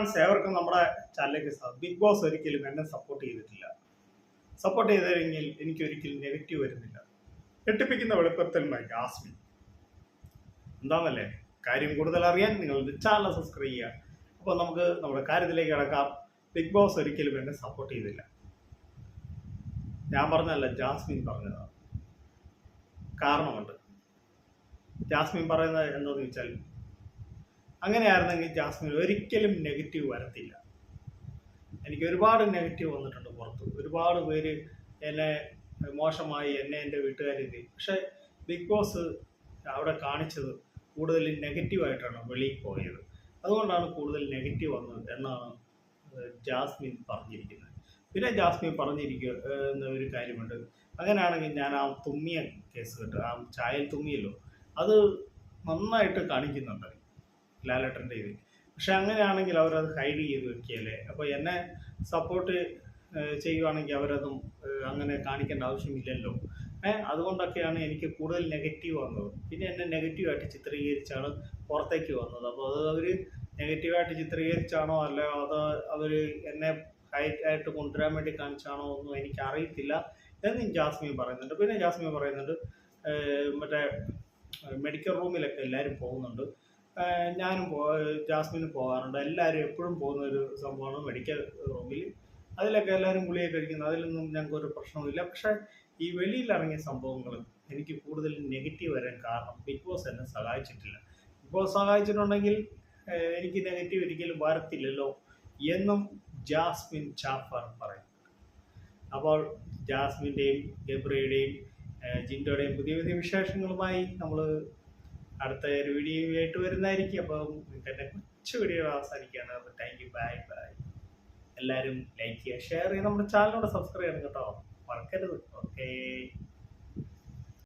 Friends ഏവർക്കും നമ്മുടെ ചാനലിലേക്ക് ബിഗ് ബോസ് ഒരിക്കലും എന്നെ സപ്പോർട്ട് ചെയ്തിട്ടില്ല. സപ്പോർട്ട് ചെയ്തെങ്കിൽ എനിക്ക് ഒരിക്കലും നെഗറ്റീവ് വരുന്നില്ല. ഞെട്ടിപ്പിക്കുന്ന വെളിപ്പെടുത്തലുമായി ജാസ്മിൻ. എന്താണെന്നല്ലേ കാര്യം കൂടുതൽ അറിയാൻ നിങ്ങൾ ചാനൽ സബ്സ്ക്രൈബ് ചെയ്യുക. അപ്പോൾ നമുക്ക് നമ്മുടെ കാര്യത്തിലേക്ക് കിടക്കാം. ബിഗ് ബോസ് ഒരിക്കലും എന്നെ സപ്പോർട്ട് ചെയ്തില്ല. ഞാൻ പറഞ്ഞല്ല ജാസ്മിൻ പറഞ്ഞതാണ്. കാരണമുണ്ട്. ജാസ്മിൻ പറയുന്നത് എന്താണെന്ന് വെച്ചാൽ അങ്ങനെയായിരുന്നെങ്കിൽ ജാസ്മിൻ ഒരിക്കലും നെഗറ്റീവ് വരത്തില്ല. എനിക്ക് ഒരുപാട് നെഗറ്റീവ് വന്നിട്ടുണ്ട് പുറത്ത്. ഒരുപാട് പേര് എന്നെ മോശമായി എന്നെ എന്റെ വീട്ടുകാരെത്തി പക്ഷേ ബിഗ് ബോസ് അവിടെ കാണിച്ചത് കൂടുതൽ നെഗറ്റീവായിട്ടാണ് വെളിയിൽ പോയത്. അതുകൊണ്ടാണ് കൂടുതൽ നെഗറ്റീവ് വന്നത് എന്നാണ് ജാസ്മിൻ പറഞ്ഞിരിക്കുന്നത്. പിന്നെ ജാസ്മിൻ പറഞ്ഞിരിക്കുക എന്ന ഒരു കാര്യമുണ്ട്. അങ്ങനെയാണെങ്കിൽ ഞാൻ ആ തുമ്മിയ കേസ് കേട്ടോ ആ ചായൽ തുമ്മിയല്ലോ അത് നന്നായിട്ട് കാണിക്കുന്നുണ്ട്. ലാലേട്ടന്റെ ഇത്. പക്ഷെ അങ്ങനെയാണെങ്കിൽ അവരത് ഹൈഡ് ചെയ്ത് വെക്കുകയല്ലേ? അപ്പോൾ എന്നെ സപ്പോർട്ട് ചെയ്യുവാണെങ്കിൽ അവരതും അങ്ങനെ കാണിക്കേണ്ട ആവശ്യമില്ലല്ലോ. ഏഹ് അതുകൊണ്ടൊക്കെയാണ് എനിക്ക് കൂടുതൽ നെഗറ്റീവ് വന്നത്. പിന്നെ എന്നെ നെഗറ്റീവായിട്ട് ചിത്രീകരിച്ചാണ് പുറത്തേക്ക് വന്നത്. അപ്പോൾ അത് അവർ നെഗറ്റീവായിട്ട് ചിത്രീകരിച്ചാണോ അല്ല അത് അവർ എന്നെ ഹൈറ്റ് ആയിട്ട് കൊണ്ടുവരാൻ വേണ്ടി കാണിച്ചാണോ ഒന്നും എനിക്ക് അറിയത്തില്ല എന്ന് ജാസ്മിൻ പറയുന്നുണ്ട്. പിന്നെ ജാസ്മിൻ പറയുന്നുണ്ട് മറ്റേ മെഡിക്കൽ റൂമിലൊക്കെ എല്ലാവരും പോകുന്നുണ്ട്. ഞാനും പോ ജാസ്മിനും പോകാറുണ്ട്. എല്ലാവരും എപ്പോഴും പോകുന്ന ഒരു സംഭവമാണ് മെഡിക്കൽ റൂമിൽ അതിലൊക്കെ എല്ലാവരും ഗുളിയൊക്കെ കഴിക്കുന്നത് അതിലൊന്നും ഞങ്ങൾക്ക് ഒരു പ്രശ്നവുമില്ല പക്ഷേ ഈ വെളിയിലിറങ്ങിയ സംഭവങ്ങൾ എനിക്ക് കൂടുതൽ നെഗറ്റീവ് വരാൻ കാരണം ബിഗ് ബോസ് എന്നെ സഹായിച്ചിട്ടില്ല. ബിഗ് ബോസ് സഹായിച്ചിട്ടുണ്ടെങ്കിൽ എനിക്ക് നെഗറ്റീവ് ഒരിക്കലും വരത്തില്ലല്ലോ എന്നും ജാസ്മിൻ ചാഫർ പറയും. അപ്പോൾ ജാസ്മിന്റെയും ഗബ്രയുടെയും ജിൻഡോയുടെയും പുതിയ പുതിയ വിശേഷങ്ങളുമായി നമ്മൾ അടുത്ത ഒരു വീഡിയോ ആയിട്ട് വരുന്നതായിരിക്കും. നിങ്ങൾക്ക് എന്റെ കൊച്ചു വീഡിയോ അവസാനിക്കുകയാണ്. അപ്പോൾ താങ്ക് യു ബൈ ബൈ എല്ലാവരും ലൈക്ക് ചെയ്യുക ഷെയർ ചെയ്യുക. നമ്മുടെ ചാനലിനോട് സബ്സ്ക്രൈബ് ചെയ്യണം കേട്ടോ. മറക്കരുത്. ഓക്കേ